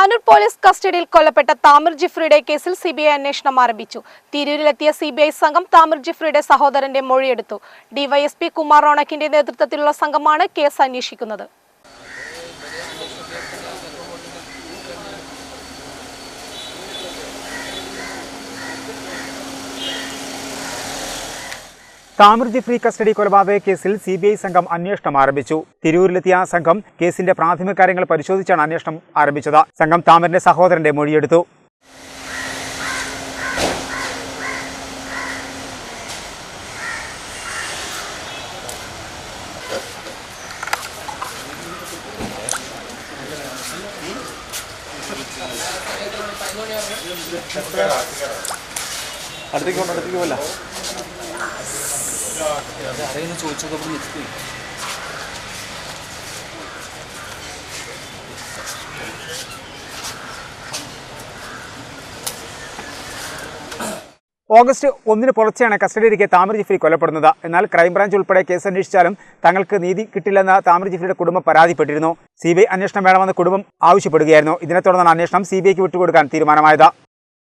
Tanur police കസ്റ്റഡിയിൽ കൊല്ലപ്പെട്ട താമിർ ജിഫ്രിയുടെ കേസിൽ സി ബി ഐ അന്വേഷണം ആരംഭിച്ചു. തിരൂരിലെത്തിയ സി ബി ഐ സംഘം താമിർ ജിഫ്രിയുടെ സഹോദരന്റെ മൊഴിയെടുത്തു. ഡിവൈഎസ്പി കുമാർ റോണക്കിന്റെ നേതൃത്വത്തിലുള്ള സംഘമാണ് കേസ് അന്വേഷിക്കുന്നത്. താമിർ ഫ്രീ കസ്റ്റഡി കൊലപാതക കേസിൽ സി ബി ഐ സംഘം അന്വേഷണം ആരംഭിച്ചു. തിരൂരിലെത്തിയ സംഘം കേസിന്റെ പ്രാഥമിക കാര്യങ്ങൾ പരിശോധിച്ചാണ് അന്വേഷണം ആരംഭിച്ചത്. സംഘം താമരന്റെ സഹോദരന്റെ മൊഴിയെടുത്തു. അടുത്തേക്ക് അടുത്തേക്ക് പോലെ ഓഗസ്റ്റ് ഒന്നിന് പുലർച്ചെയാണ് കസ്റ്റഡിയിലേക്ക് താമര ജിഫ്രി കൊല്ലപ്പെടുന്നത്. എന്നാൽ ക്രൈംബ്രാഞ്ച് ഉൾപ്പെടെ കേസ് അന്വേഷിച്ചാലും തങ്ങൾക്ക് നീതി കിട്ടില്ലെന്ന് താമർ ജിഫ്രിയുടെ കുടുംബം പരാതിപ്പെട്ടിരുന്നു. സി അന്വേഷണം വേണമെന്ന് കുടുംബം ആവശ്യപ്പെടുകയായിരുന്നു. ഇതിനെ തുടർന്നാണ് അന്വേഷണം സി ബി ഐക്ക് വിട്ടുകൊടുക്കാൻ തീരുമാനമായത്.